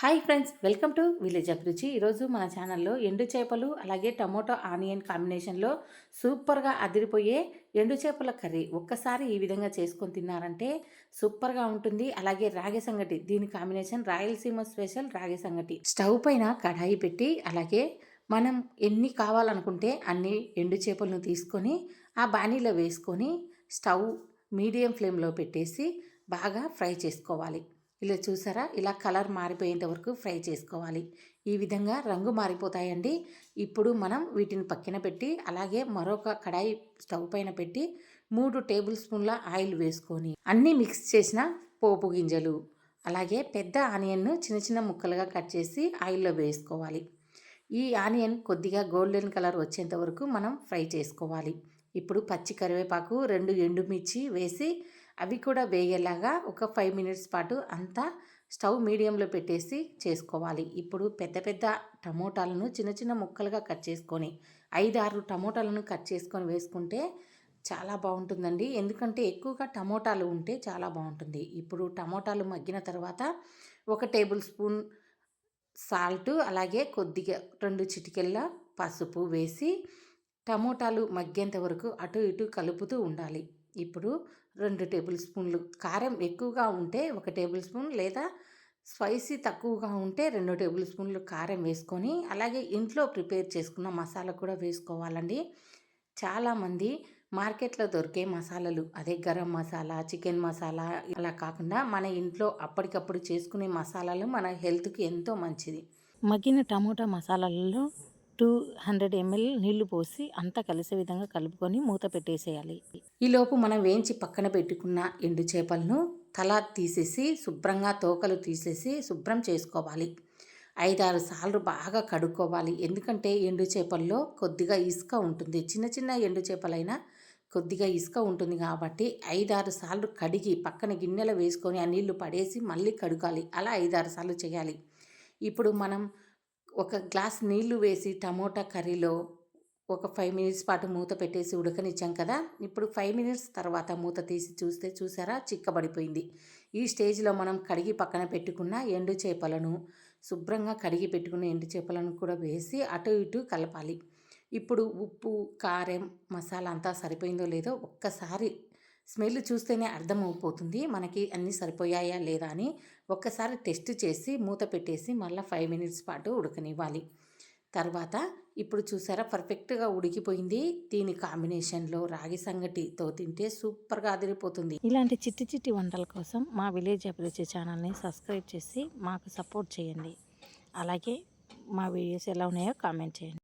Hi friends welcome to village Abhiruchi. ఈరోజు మన ఛానల్లో ఎండు చేపలు అలాగే టమోటో ఆనియన్ కాంబినేషన్లో సూపర్గా అదిరిపోయే ఎండు చేపల కర్రీ. ఒక్కసారి ఈ విధంగా చేసుకొని తిన్నారంటే సూపర్గా ఉంటుంది. అలాగే రాగి సంగటి దీని కాంబినేషన్ రాయలసీమ స్పెషల్ రాగి సంగటి. స్టవ్ పైన కడాయి పెట్టి అలాగే మనం ఎన్ని కావాలనుకుంటే అన్ని ఎండు చేపలను తీసుకొని ఆ బాణీలో వేసుకొని స్టవ్ మీడియం ఫ్లేమ్లో పెట్టేసి బాగా ఫ్రై చేసుకోవాలి. ఇలా చూసారా? ఇలా కలర్ మారిపోయేంత వరకు ఫ్రై చేసుకోవాలి. ఈ విధంగా రంగు మారిపోతాయండి. ఇప్పుడు మనం వీటిని పక్కన పెట్టి అలాగే మరొక కడాయి స్టవ్ పైన పెట్టి మూడు టేబుల్ స్పూన్ల ఆయిల్ వేసుకొని అన్నీ మిక్స్ చేసిన పోపు గింజలు అలాగే పెద్ద ఆనియన్ను చిన్న చిన్న ముక్కలుగా కట్ చేసి ఆయిల్లో వేసుకోవాలి. ఈ ఆనియన్ కొద్దిగా గోల్డెన్ కలర్ వచ్చేంత వరకు మనం ఫ్రై చేసుకోవాలి. ఇప్పుడు పచ్చి కరివేపాకు రెండు ఎండుమిర్చి వేసి అవి కూడా వేగేలాగా ఒక ఫైవ్ మినిట్స్ పాటు అంతా స్టవ్ మీడియంలో పెట్టేసి చేసుకోవాలి. ఇప్పుడు పెద్ద పెద్ద టమోటాలను చిన్న చిన్న ముక్కలుగా కట్ చేసుకొని ఐదు ఆరు టమోటాలను కట్ చేసుకొని వేసుకుంటే చాలా బాగుంటుందండి. ఎందుకంటే ఎక్కువగా టమోటాలు ఉంటే చాలా బాగుంటుంది. ఇప్పుడు టమోటాలు మగ్గిన తర్వాత ఒక టేబుల్ స్పూన్ సాల్ట్ అలాగే కొద్దిగా రెండు చిటికెళ్ళ పసుపు వేసి టమోటాలు మగ్గేంత వరకు అటు ఇటు కలుపుతూ ఉండాలి. ఇప్పుడు రెండు టేబుల్ స్పూన్లు. కారం ఎక్కువగా ఉంటే ఒక టేబుల్ స్పూన్ లేదా స్పైసీ తక్కువగా ఉంటే రెండు టేబుల్ స్పూన్లు కారం వేసుకొని అలాగే ఇంట్లో ప్రిపేర్ చేసుకున్న మసాలా కూడా వేసుకోవాలండి. చాలామంది మార్కెట్లో దొరికే మసాలాలు అదే గరం మసాలా చికెన్ మసాలా అలా కాకుండా మన ఇంట్లో అప్పటికప్పుడు చేసుకునే మసాలాలు మన హెల్త్కి ఎంతో మంచిది. మగ్గిన టమోటా మసాలాలలో టూ హండ్రెడ్ ఎంఎల్ నీళ్ళు పోసి అంతా కలిసే విధంగా కలుపుకొని మూత పెట్టేసేయాలి. ఈలోపు మనం వేయించి పక్కన పెట్టుకున్న ఎండు చేపలను తల తీసేసి శుభ్రంగా తోకలు తీసేసి శుభ్రం చేసుకోవాలి. ఐదారు సార్లు బాగా కడుక్కోవాలి. ఎందుకంటే ఎండు చేపల్లో కొద్దిగా ఇసుక ఉంటుంది. చిన్న చిన్న ఎండు చేపలైనా కొద్దిగా ఇసుక ఉంటుంది కాబట్టి ఐదారు సార్లు కడిగి పక్కన గిన్నెలో వేసుకొని ఆ నీళ్ళు పడేసి మళ్ళీ కడగాలి. అలా ఐదారు సార్లు చేయాలి. ఇప్పుడు మనం ఒక గ్లాస్ నీళ్ళు వేసి టమోటా కర్రీలో ఒక ఫైవ్ మినిట్స్ పాటు మూత పెట్టేసి ఉడకనిచ్చాం కదా. ఇప్పుడు ఫైవ్ మినిట్స్ తర్వాత మూత తీసి చూస్తే చూసారా? చిక్కబడిపోయింది. ఈ స్టేజ్లో మనం కడిగి పక్కన పెట్టుకున్న ఎండు చేపలను శుభ్రంగా కడిగి పెట్టుకున్న ఎండు చేపలను కూడా వేసి అటు ఇటు కలపాలి. ఇప్పుడు ఉప్పు కారం మసాలా అంతా సరిపోయిందో లేదో ఒక్కసారి స్మెల్ చూస్తేనే అర్థమైపోతుంది మనకి అన్నీ సరిపోయాయా లేదా అని. ఒక్కసారి టెస్ట్ చేసి మూత పెట్టేసి మళ్ళీ ఫైవ్ మినిట్స్ పాటు ఉడకనివ్వాలి. తర్వాత ఇప్పుడు చూసారా పర్ఫెక్ట్గా ఉడికిపోయింది. దీని కాంబినేషన్లో రాగి సంగటితో తింటే సూపర్గా అదిరిపోతుంది. ఇలాంటి చిట్టి చిట్టి వంటల కోసం మా విలేజ్ అభిరుచి ఛానల్ని సబ్స్క్రైబ్ చేసి మాకు సపోర్ట్ చేయండి. అలాగే మా వీడియోస్ ఎలా ఉన్నాయో కామెంట్ చేయండి.